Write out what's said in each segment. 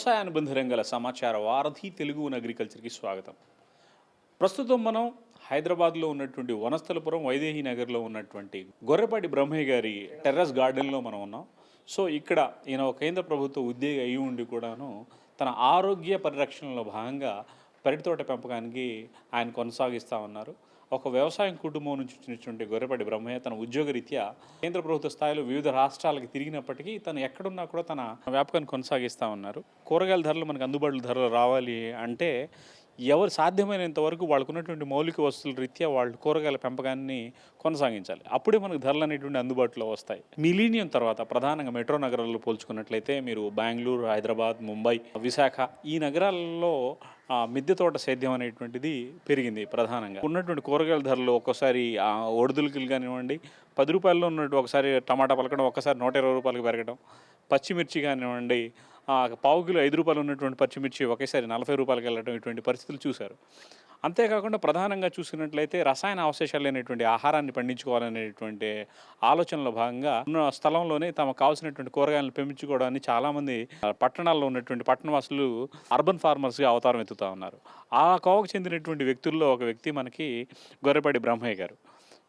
వ్యవసాయ అనుబంధ రంగాల సమాచార వారధి తెలుగు అగ్రికల్చర్కి స్వాగతం. ప్రస్తుతం మనం హైదరాబాద్లో ఉన్నటువంటి వనస్థలపురం వైదేహి నగర్లో ఉన్నటువంటి గొర్రెపాటి బ్రహ్మయ్య గారి టెర్రస్ గార్డెన్లో మనం ఉన్నాం. సో ఇక్కడ ఈయన ఒక కేంద్ర ప్రభుత్వ ఉద్యోగి అయి ఉండి కూడాను తన ఆరోగ్య పరిరక్షణలో భాగంగా పెరటి తోట పెంపకానికి ఆయన కొనసాగిస్తూ ఉన్నారు. ఒక వ్యవసాయం కుటుంబం నుంచి వచ్చినటువంటి గొర్రెపడి బ్రహ్మయ్య తన ఉద్యోగరీత్యా కేంద్ర ప్రభుత్వ స్థాయిలో వివిధ రాష్ట్రాలకు తిరిగినప్పటికీ తను ఎక్కడున్నా కూడా తన వ్యాపకాన్ని కొనసాగిస్తూ ఉన్నారు. కూరగాయల ధరలు మనకు అందుబాటులో ధరలు రావాలి అంటే ఎవరు సాధ్యమైనంత వరకు వాళ్ళకు ఉన్నటువంటి మౌలిక వస్తువుల రీత్యా వాళ్ళు కూరగాయల పెంపకాన్ని కొనసాగించాలి. అప్పుడే మనకు ధరలు అనేటువంటి అందుబాటులో వస్తాయి. మిలీనియం తర్వాత ప్రధానంగా మెట్రో నగరాల్లో పోల్చుకున్నట్లయితే మీరు బెంగళూరు హైదరాబాద్ ముంబై విశాఖ ఈ నగరాల్లో ఆ, మిద్దె తోట సేద్యం అనేటువంటిది పెరిగింది ప్రధానంగా. ఉన్నటువంటి కూరగాయల ధరలు ఒక్కోసారి ఆ, కానివ్వండి పది రూపాయల్లో ఉన్నట్టు ఒకసారి టమాటా పలకడం ఒకసారి నూట ఇరవై రూపాయలకు పెరగడం పచ్చిమిర్చి కానివ్వండి ఆ, పావు కిలో ఐదు రూపాయలు ఉన్నటువంటి పచ్చిమిర్చి ఒకేసారి నలభై రూపాయలకి వెళ్ళడం ఇటువంటి పరిస్థితులు చూశారు. అంతేకాకుండా ప్రధానంగా చూసినట్లయితే రసాయన అవశేషాలు లేనటువంటి ఆహారాన్ని పండించుకోవాలనేటువంటి ఆలోచనలో భాగంగా ఉన్న స్థలంలోనే తమకు కావాల్సినటువంటి కూరగాయలను పెంచుకోవడానికి చాలామంది పట్టణాల్లో ఉన్నటువంటి పట్టణవాసులు అర్బన్ ఫార్మర్స్గా అవతారం ఎత్తుతూ ఉన్నారు. ఆ కోవకు చెందినటువంటి వ్యక్తుల్లో ఒక వ్యక్తి మనకి గొర్రెపడి బ్రహ్మయ్య గారు.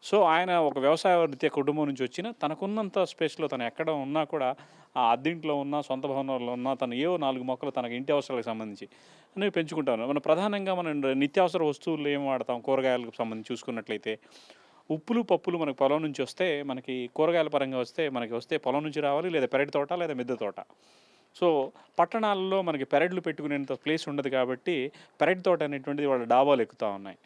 సో ఆయన ఒక వ్యవసాయ వృత్తి కుటుంబం నుంచి వచ్చిన తనకున్నంత స్పేస్లో తను ఎక్కడ ఉన్నా కూడా ఆ అద్దెంట్లో ఉన్న సొంత భవనంలో ఉన్న తను ఏవో నాలుగు మొక్కలు తనకి ఇంటి అవసరాలకు సంబంధించి అనేవి పెంచుకుంటాను మనం ప్రధానంగా మనం నిత్యావసర వస్తువులు ఏం వాడతాం? కూరగాయలకు సంబంధించి చూసుకున్నట్లయితే ఉప్పులు పప్పులు మనకి పొలం నుంచి వస్తే మనకి కూరగాయల పరంగా వస్తే మనకి వస్తే పొలం నుంచి రావాలి లేదా పెరటి తోట లేదా మిద్దె తోట. సో పట్టణాల్లో మనకి పెరడ్లు పెట్టుకునేంత ప్లేస్ ఉండదు కాబట్టి పెరటి తోట అనేటువంటిది వాళ్ళ డాబాలు ఎక్కుతూ ఉన్నాయి.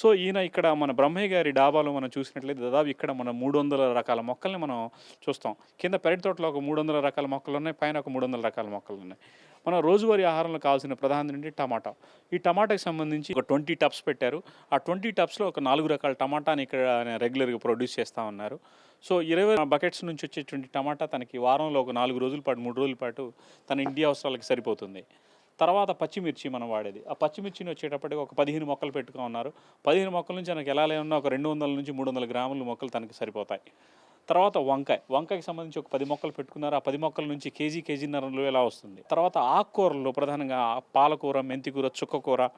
సో ఈయన ఇక్కడ మన బ్రహ్మయ్య గారి డాబాలో మనం చూసినట్లయితే దాదాపు ఇక్కడ మనం మూడు వందల రకాల మొక్కల్ని మనం చూస్తాం. కింద పెరటి తోటలో ఒక మూడు వందల రకాల మొక్కలు ఉన్నాయి పైన ఒక మూడు వందల రకాల మొక్కలు ఉన్నాయి. మన రోజువారీ ఆహారంలో కావాల్సిన ప్రధాన ఏంటి టమాటా. ఈ టమాటాకి సంబంధించి ఒక ట్వంటీ టబ్స్ పెట్టారు. ఆ ట్వంటీ టబ్స్లో ఒక నాలుగు రకాల టమాటాని ఇక్కడ రెగ్యులర్గా ప్రొడ్యూస్ చేస్తూ ఉన్నారు. సో ఇరవై బకెట్స్ నుంచి వచ్చేటువంటి టమాటా తనకి వారంలో ఒక నాలుగు రోజుల పాటు మూడు రోజుల పాటు తన ఇండియా అవసరాలకి సరిపోతుంది. తర్వాత పచ్చిమిర్చి మనం వాడేది. ఆ పచ్చిమిర్చిని వచ్చేటప్పటికి ఒక పదిహేను మొక్కలు పెట్టుకో ఉన్నారు. పదిహేను మొక్కల నుంచి మనకి ఎలా లేకున్నా ఒక రెండు వందల నుంచి మూడు వందల గ్రాముల మొక్కలు తనకి సరిపోతాయి. తర్వాత వంకాయ. వంకాయకి సంబంధించి ఒక పది మొక్కలు పెట్టుకున్నారు. ఆ పది మొక్కల నుంచి కేజీ కేజీన్నరలో ఎలా వస్తుంది? తర్వాత ఆకుకూరల్లో ప్రధానంగా పాలకూర మెంతికూర చుక్కకూర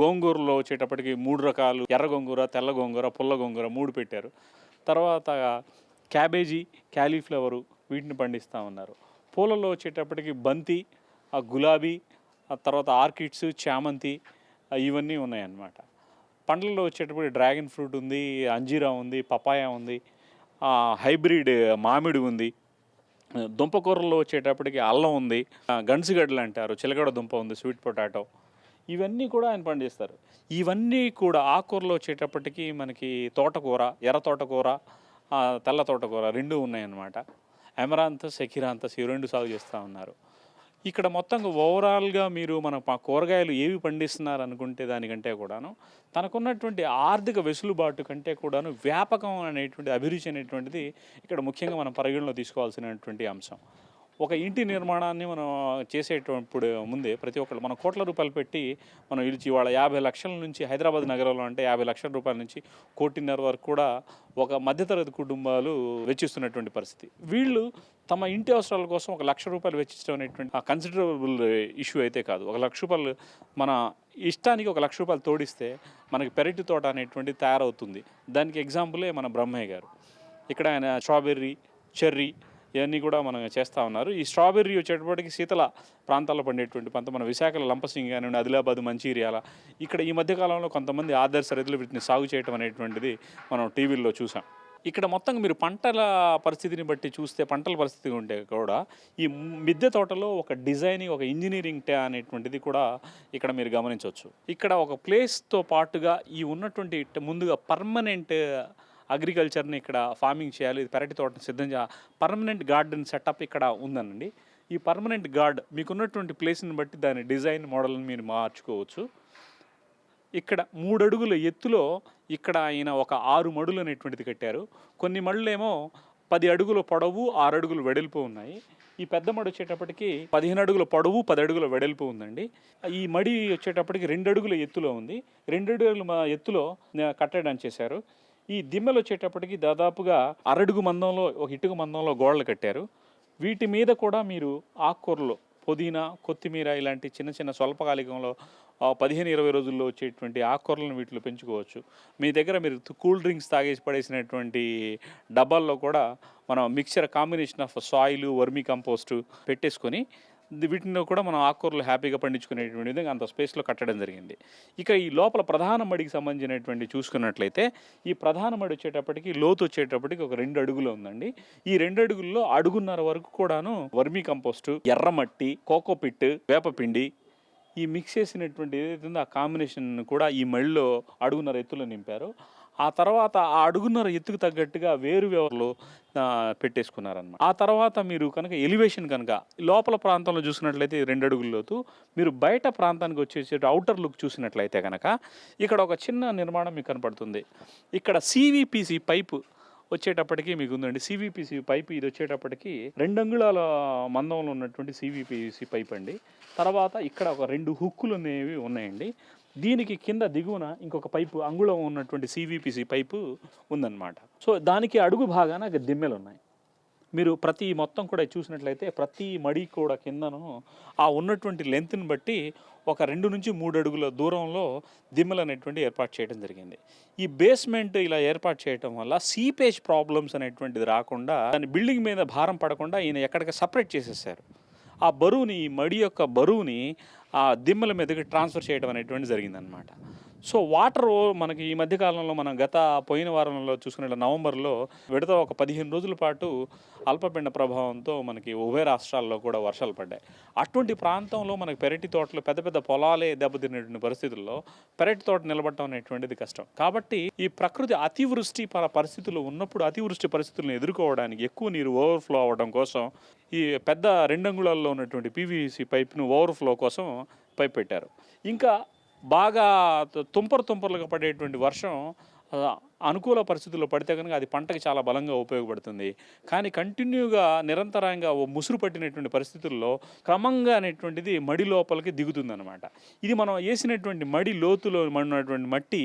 గోంగూరలో వచ్చేటప్పటికి మూడు రకాలు. ఎర్ర గోంగూర తెల్ల గోంగూర పుల్ల గోంగూర మూడు పెట్టారు. తర్వాత క్యాబేజీ క్యాలీఫ్లవరు వీటిని పండిస్తూ ఉన్నారు. పూలలో వచ్చేటప్పటికి బంతి గులాబీ తర్వాత ఆర్కిడ్స్ చామంతి ఇవన్నీ ఉన్నాయన్నమాట. పండ్లలో వచ్చేటప్పుడు డ్రాగన్ ఫ్రూట్ ఉంది అంజీరా ఉంది పపాయ ఉంది హైబ్రిడ్ మామిడి ఉంది దుంపకూరల్లో వచ్చేటప్పటికి అల్లం ఉంది ఆ, అంటారు చిలకడ దుంప ఉంది స్వీట్ పొటాటో ఇవన్నీ కూడా ఆయన పండిస్తారు. ఇవన్నీ కూడా ఆకుకూరలో వచ్చేటప్పటికి మనకి తోటకూర ఎర్ర తోటకూర తెల్ల తోటకూర రెండు ఉన్నాయన్నమాట. ఎమరాంతస్ ఎకిరాంతస్ ఈ రెండు సాగు చేస్తూ ఉన్నారు. ఇక్కడ మొత్తంగా ఓవరాల్గా మీరు మన కూరగాయలు ఏవి పండిస్తున్నారు అనుకుంటే దానికంటే కూడాను తనకున్నటువంటి ఆర్థిక వెసులుబాటు కంటే కూడాను వ్యాపకం అనేటువంటి అభిరుచి అనేటువంటిది ఇక్కడ ముఖ్యంగా మనం పరిగణలో తీసుకోవాల్సినటువంటి అంశం. ఒక ఇంటి నిర్మాణాన్ని మనం చేసేటప్పుడు ముందే ప్రతి ఒక్కళ్ళు మనం కోట్ల రూపాయలు పెట్టి మనం ఇల్చి వాళ్ళ యాభై లక్షల నుంచి హైదరాబాద్ నగరంలో అంటే యాభై లక్షల రూపాయల నుంచి కోటిన్నర వరకు కూడా ఒక మధ్యతరగతి కుటుంబాలు వెచ్చిస్తున్నటువంటి పరిస్థితి. వీళ్ళు తమ ఇంటి అవసరాల కోసం ఒక లక్ష రూపాయలు వెచ్చించడం అనేటువంటి కన్సిడరబుల్ ఇష్యూ అయితే కాదు. ఒక లక్ష రూపాయలు మన ఇష్టానికి ఒక లక్ష రూపాయలు తోడిస్తే మనకి పెరటి తోట అనేటువంటి తయారవుతుంది. దానికి ఎగ్జాంపులే మన బ్రహ్మయ్య గారు. ఇక్కడ ఆయన స్ట్రాబెర్రీ చెర్రీ ఇవన్నీ కూడా మనం చేస్తూ ఉన్నారు. ఈ స్ట్రాబెర్రీ వచ్చేటప్పటికి శీతల ప్రాంతాల్లో పండేటువంటి పంత మన విశాఖలో లంపసింగ్ కానివ్వండి ఆదిలాబాద్ మంచిర్యాల ఇక్కడ ఈ మధ్యకాలంలో కొంతమంది ఆదర్శ రైతులు వీటిని సాగు చేయడం అనేటువంటిది మనం టీవీల్లో చూసాం. ఇక్కడ మొత్తం మీరు పంటల పరిస్థితిని బట్టి చూస్తే పంటల పరిస్థితి ఉంటే కూడా ఈ మిద్దె తోటలో ఒక డిజైనింగ్ ఒక ఇంజనీరింగ్ టే అనేటువంటిది కూడా ఇక్కడ మీరు గమనించవచ్చు. ఇక్కడ ఒక ప్లేస్తో పాటుగా ఈ ఉన్నటువంటి ముందుగా పర్మనెంట్ అగ్రికల్చర్ని ఇక్కడ ఫార్మింగ్ చేయాలి పెరటి తోటను సిద్ధం చేయాలి. పర్మనెంట్ గార్డెన్ సెటప్ ఇక్కడ ఉందనండి. ఈ పర్మనెంట్ గార్డ్ మీకున్నటువంటి ప్లేస్ని బట్టి దాని డిజైన్ మోడల్ని మీరు మార్చుకోవచ్చు. ఇక్కడ మూడు అడుగుల ఎత్తులో ఇక్కడ ఆయన ఒక ఆరు మడులు అనేటువంటిది కట్టారు. కొన్ని మడులేమో పది అడుగుల పొడవు ఆరు అడుగులు వెడల్పు ఉన్నాయి. ఈ పెద్ద మడి వచ్చేటప్పటికి పదిహేను అడుగుల పొడవు పది అడుగుల వెడల్పు ఉందండి. ఈ మడి వచ్చేటప్పటికి రెండు అడుగుల ఎత్తులో ఉంది. రెండు అడుగుల ఎత్తులో కట్టడం చేశారు. ఈ దిమ్మలు వచ్చేటప్పటికి దాదాపుగా అరడుగు మందంలో ఒక ఇటుక మందంలో గోడలు కట్టారు. వీటి మీద కూడా మీరు ఆకుకూరలు పుదీనా కొత్తిమీర ఇలాంటి చిన్న చిన్న స్వల్పకాలికంలో పదిహేను ఇరవై రోజుల్లో వచ్చేటువంటి ఆకుకూరలను వీటిలో పెంచుకోవచ్చు. మీ దగ్గర మీరు కూల్ డ్రింక్స్ తాగేసి పడేసినటువంటి డబ్బాల్లో కూడా మనం mixture combination of soil vermicompost పెట్టేసుకొని వీటిని కూడా మనం ఆకుకూరలు హ్యాపీగా పండించుకునేటువంటి విధంగా అంత స్పేస్లో కట్టడం జరిగింది. ఇక ఈ లోపల ప్రధాన మడికి సంబంధించినటువంటి చూసుకున్నట్లయితే ఈ ప్రధాన మడి వచ్చేటప్పటికి లోతు వచ్చేటప్పటికి ఒక రెండు అడుగులు ఉందండి. ఈ రెండు అడుగుల్లో అడుగున్నర వరకు కూడాను వర్మీ కంపోస్టు ఎర్రమట్టి కోకోపిట్ వేపపిండి ఈ మిక్స్ చేసినటువంటి ఏదైతే ఉందో ఆ కాంబినేషన్ కూడా ఈ మడిలో అడుగున్నర ఎత్తులో నింపారు. ఆ తర్వాత ఆ అడుగున్నర ఎత్తుకు తగ్గట్టుగా వేరు వ్యవహారాలు పెట్టేసుకున్నారనమాట ఆ తర్వాత మీరు కనుక ఎలివేషన్ కనుక లోపల ప్రాంతంలో చూసినట్లయితే రెండు అడుగుల లోతు మీరు బయట ప్రాంతానికి వచ్చేసి అవుటర్ లుక్ చూసినట్లయితే కనుక ఇక్కడ ఒక చిన్న నిర్మాణం మీకు కనపడుతుంది. ఇక్కడ సివిపిసి పైపు వచ్చేటప్పటికి మీకు ఉందండి సివిపిసి పైప్ ఇది వచ్చేటప్పటికి రెండు అంగుళాల మందంలో ఉన్నటువంటి సివిపిసి పైప్ అండి. తర్వాత ఇక్కడ ఒక రెండు హుక్కులు అనేవి ఉన్నాయండి. దీనికి కింద దిగువన ఇంకొక పైపు అంగుళం ఉన్నటువంటి సివిపిసి పైపు ఉందన్నమాట. సో దానికి అడుగు భాగాన దిమ్మెలు ఉన్నాయి. మీరు ప్రతి మొత్తం కూడా చూసినట్లయితే ప్రతి మడి కూడా కిందను ఆ ఉన్నటువంటి లెంత్ని బట్టి ఒక రెండు నుంచి మూడు అడుగుల దూరంలో దిమ్మలు అనేటువంటి ఏర్పాటు చేయడం జరిగింది. ఈ బేస్మెంట్ ఇలా ఏర్పాటు చేయడం వల్ల సీపేజ్ ప్రాబ్లమ్స్ అనేటువంటిది రాకుండా దాని బిల్డింగ్ మీద భారం పడకుండా ఈయన ఎక్కడికి సపరేట్ చేసేసారు. ఆ బరువుని ఈ మడి యొక్క బరువుని దిమ్మల మీదకి ట్రాన్స్ఫర్ చేయడం అనేటువంటి జరిగిందనమాట సో వాటర్ మనకి ఈ మధ్య కాలంలో మనం గత పోయిన వారంలో చూసుకున్న నవంబర్లో విడత ఒక పదిహేను రోజుల పాటు అల్పపిండ ప్రభావంతో మనకి ఉభయ రాష్ట్రాల్లో కూడా వర్షాలు పడ్డాయి. అటువంటి ప్రాంతంలో మనకి పెరటి తోటలు పెద్ద పెద్ద పొలాలే దెబ్బతిన్నటువంటి పరిస్థితుల్లో పెరటి తోట నిలబడటం అనేటువంటిది కష్టం. కాబట్టి ఈ ప్రకృతి అతివృష్టి పరిస్థితులు ఉన్నప్పుడు అతివృష్టి పరిస్థితులను ఎదుర్కోవడానికి ఎక్కువ నీరు ఓవర్ఫ్లో అవ్వడం కోసం ఈ పెద్ద రెండంగుళాల్లో ఉన్నటువంటి పీవీసీ పైప్ను ఓవర్ఫ్లో కోసం పైప్ పెట్టారు ఇంకా బాగా తుంపర తుంపర్లుగా పడేటువంటి వర్షం అనుకూల పరిస్థితుల్లో పడితే కనుక అది పంటకి చాలా బలంగా ఉపయోగపడుతుంది. కానీ కంటిన్యూగా నిరంతరంగా ఓ ముసురు పట్టినటువంటి పరిస్థితుల్లో క్రమంగా అనేటువంటిది మడి లోపలికి దిగుతుందన్నమాట. ఇది మనం వేసినటువంటి మడి లోతులో ఉన్నటువంటి మట్టి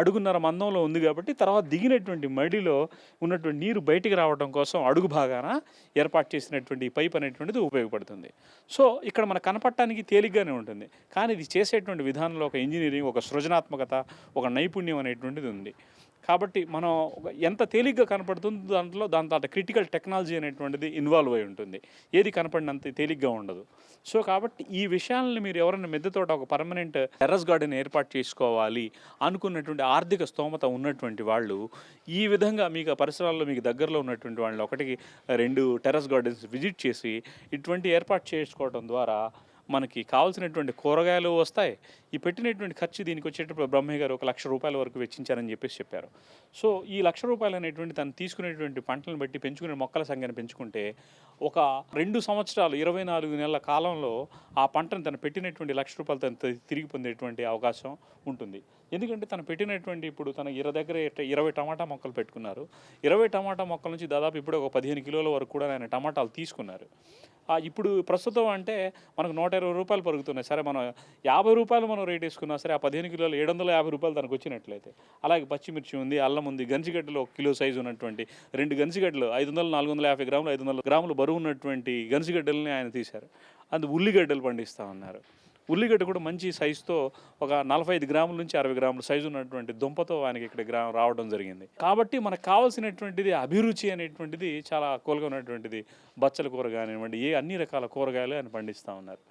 అడుగున్నర మందంలో ఉంది కాబట్టి తర్వాత దిగినటువంటి మడిలో ఉన్నటువంటి నీరు బయటికి రావడం కోసం అడుగు భాగాన ఏర్పాటు చేసినటువంటి పైప్ అనేటువంటిది ఉపయోగపడుతుంది. సో ఇక్కడ మన కనపడటానికి తేలిగ్గానే ఉంటుంది. కానీ ఇది చేసేటువంటి విధానంలో ఒక ఇంజనీరింగ్ ఒక సృజనాత్మకత ఒక నైపుణ్యం అనేటువంటిది ఉంది. కాబట్టి మనం ఎంత తేలిగ్గా కనపడుతుందో దాంట్లో దాని తర్వాత క్రిటికల్ టెక్నాలజీ అనేటువంటిది ఇన్వాల్వ్ అయి ఉంటుంది. ఏది కనపడినంత తేలిగ్గా ఉండదు. సో కాబట్టి ఈ విషయాలను మీరు ఎవరైనా మిద్దెతోట ఒక పర్మనెంట్ టెర్రస్ గార్డెన్ ఏర్పాటు చేసుకోవాలి అనుకున్నటువంటి ఆర్థిక స్తోమత ఉన్నటువంటి వాళ్ళు ఈ విధంగా మీకు పరిసరాల్లో మీకు దగ్గరలో ఉన్నటువంటి వాళ్ళు ఒకటికి రెండు టెర్రస్ గార్డెన్స్ విజిట్ చేసి ఇటువంటి ఏర్పాటు చేసుకోవడం ద్వారా మనకి కావాల్సినటువంటి కూరగాయలు వస్తాయి. ఈ పెట్టినటువంటి ఖర్చు దీనికి వచ్చేటప్పుడు బ్రహ్మయ్య గారు ఒక లక్ష రూపాయల వరకు వెచ్చించారని చెప్పేసి చెప్పారు. సో ఈ లక్ష రూపాయలు అనేటువంటి తను తీసుకునేటువంటి పంటలను బట్టి పెంచుకునే మొక్కల సంఖ్యను పెంచుకుంటే ఒక రెండు సంవత్సరాలు ఇరవై నాలుగు నెలల కాలంలో ఆ పంటను తను పెట్టినటువంటి లక్ష రూపాయలు తను తిరిగి పొందేటువంటి అవకాశం ఉంటుంది. ఎందుకంటే తను పెట్టినటువంటి ఇప్పుడు తన ఇర దగ్గర ఇరవై టమాటా మొక్కలు పెట్టుకున్నారు. ఇరవై టమాటా మొక్కల నుంచి దాదాపు ఇప్పుడు ఒక పదిహేను కిలోల వరకు కూడా ఆయన టమాటాలు తీసుకున్నారు. ఇప్పుడు ప్రస్తుతం అంటే మనకు నూట ఇరవై రూపాయలు పరుగుతున్నాయి. సరే మనం యాభై రూపాయలు మనం రేట్ వేసుకున్నా సరే ఆ పదిహేను కిలోలు ఏడు వందల యాభై రూపాయలు తనకు వచ్చినట్లయితే. అలాగే పచ్చిమిర్చి ఉంది అల్లం ఉంది గంజిగడ్డలు ఒక కిలో సైజు ఉన్నటువంటి రెండు గంజిగడ్డలు ఐదు వందల నాలుగు వందల యాభై గ్రాములు ఐదు వందల గ్రాములు బరువు ఉన్నటువంటి గంజిగడ్డలని ఆయన తీశారు. అందు ఉల్లిగడ్డలు పండిస్తూ ఉన్నారు. ఉల్లిగడ్డ కూడా మంచి సైజుతో ఒక నలభై ఐదు గ్రాముల నుంచి అరవై గ్రాముల సైజు ఉన్నటువంటి దుంపతో ఆయనకి ఇక్కడ గ్రా రావడం జరిగింది. కాబట్టి మనకు కావాల్సినటువంటిది అభిరుచి అనేటువంటిది చాలా కూలగా ఉన్నటువంటిది బచ్చల కూర కానివ్వండి ఏ అన్ని రకాల కూరగాయలు ఆయన పండిస్తూ ఉన్నారు.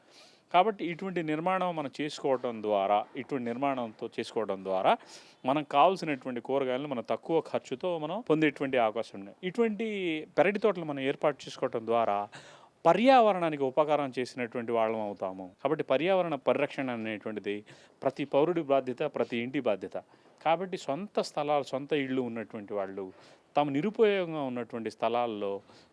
కాబట్టి ఇటువంటి నిర్మాణం మనం చేసుకోవడం ద్వారా ఇటువంటి నిర్మాణంతో చేసుకోవడం ద్వారా మనం కావాల్సినటువంటి కూరగాయలను మనం తక్కువ ఖర్చుతో మనం పొందేటువంటి అవకాశం ఉంది. ఇటువంటి పెరటి తోటలు మనం ఏర్పాటు చేసుకోవడం ద్వారా పర్యావరణానికి ఉపకారం చేసినటువంటి వాళ్ళం అవుతాము. కాబట్టి పర్యావరణ పరిరక్షణ అనేటువంటిది ప్రతి పౌరుడి బాధ్యత ప్రతి ఇంటి బాధ్యత. కాబట్టి సొంత స్థలాలు సొంత ఇళ్ళు ఉన్నటువంటి వాళ్ళు తమ నిరుపయోగంగా ఉన్నటువంటి స్థలాల్లో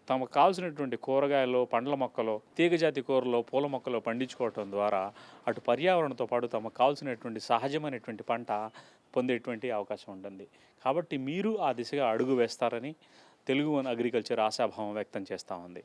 తమకు కావాల్సినటువంటి కూరగాయలు పండ్ల మొక్కలు తీగజాతి కూరలో పూల మొక్కలు పండించుకోవటం ద్వారా అటు పర్యావరణంతో పాటు తమకు కావాల్సినటువంటి సహజమైనటువంటి పంట పొందేటువంటి అవకాశం ఉంటుంది. కాబట్టి మీరు ఆ దిశగా అడుగు వేస్తారని తెలుగు వన్ అగ్రికల్చర్ ఆశాభావం వ్యక్తం చేస్తూ ఉంది.